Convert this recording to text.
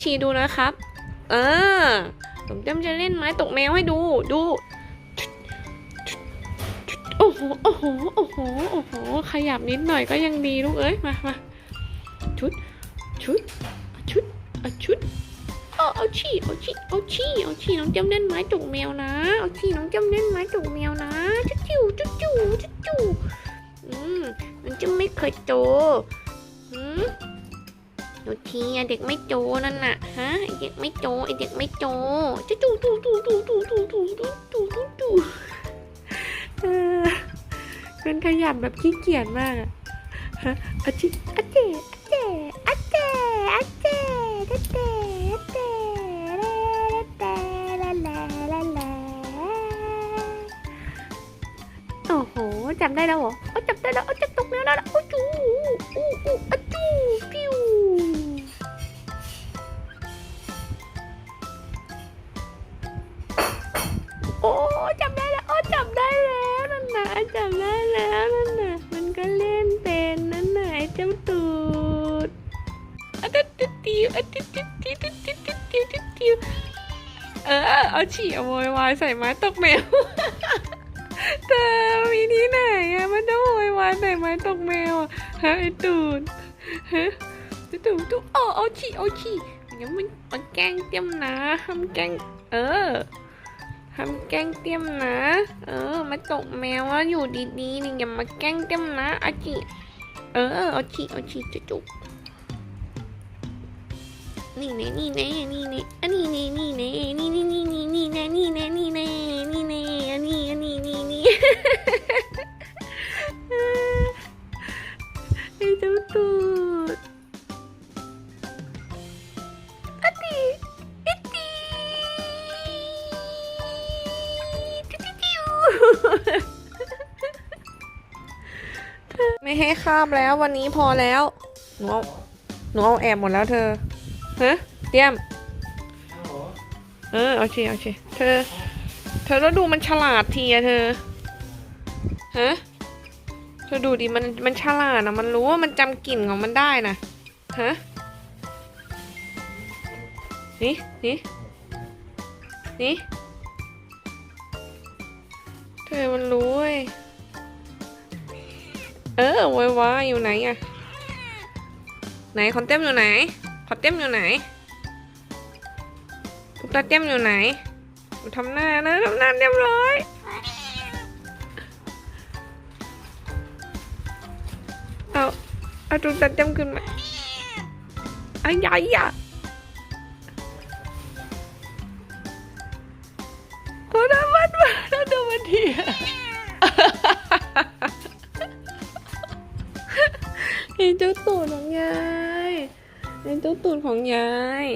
ชีดูนะครับ เออผมจำจะเล่นไม้ตกแมวให้ดู ดู โอ้โห โอ้โห โอ้โห โอ้โห ขยับนิดหน่อยก็ยังดีลูกเอ้ย มามาชุด ชุด ชุดชุดเอาเอาชี่เอาชี่เอาชี่เอาชี่น้องจำเล่นไม้ตกแมวนะ เอาชี่น้องจำเล่นไม้ตกแมวนะ จุ๊จู่จุ๊จู่จุ๊จู่อืมมันจะไม่เคยโตอืม โนทีอเด็กไม่โจนั่นน่ะฮะไอเด็กไม่โจไอเด็กไม่โจจุ๊จู่จู่จู่จู่จู่จู่จู่จู่จู่จู่จู่เป็นขยับแบบขี้เกียจมากอะฮะอจิอาเจอเจอเจอเจอเจอเจลาลาลลโอ้โหจำได้แล้วเหรอเอาจำได้แล้วเอาจะตกแล้วแล้วโโอ้จำได้แล้วโอ้จำได้แล้วนั่นนะจำได้แล้วนั่นนะมันก็เล่นเป็นนั่นนะไอ้เจ้าตูดอัดติดติวอัดติดติวติดติวติดติวติดติวเออเอาฉี่เอาโวยวายใส่ไม้ตกแมวเธอมีที่ไหนอะมันจะโวยวายใส่ไม้ตกแมวอะไอ้ตูดฮะตูดตูดเอาเอาฉี่เอาฉี่เดี๋ยวมันมันแกล้งเจ้มนะมันแกล้งเออ ทำแกล้งเตรียมนะ เออ มาตกแมวว่าอยู่ดีๆนี่อย่ามาแกล้งเตรียมนะอาฉี่เออเอาฉีเอาฉีจุจุนี่เน่นี่เน่นี่เน่อันนี้เน่นี่เน่นี่นี่นี่นี่นี่เน่นี่เน่นี่เน่นี่เน่อันนี้อันนี้นี่นี่ไอ้เจ้าตูด ไม่ให้คาบแล้ววันนี้พอแล้วหนูเอาหนูเอาแอบหมดแล้วเธอฮะเตรียมเออเอาชีเอาชีเธอ เธอแล้วดูมันฉลาดทีอะเธอฮะเธอดูดิมันมันฉลาดนะมันรู้ว่ามันจำกลิ่นของมันได้นะฮะนี่นี่นี่ เธอมันรู้เว้ยเออโวยวายอยู่ไหนอะไหนคอนเต็มอยู่ไหนคอนเต็มอยู่ไหนตุ๊กตาเต็มอยู่ไหนทำหน้านะทำหน้าเรียบร้อยเอาเอาตุ๊กตาเต็มขึ้นมาอ้ยัยอะ ที่ เห็นเจ้าตูดของยาย เห็นเจ้าตูดของยาย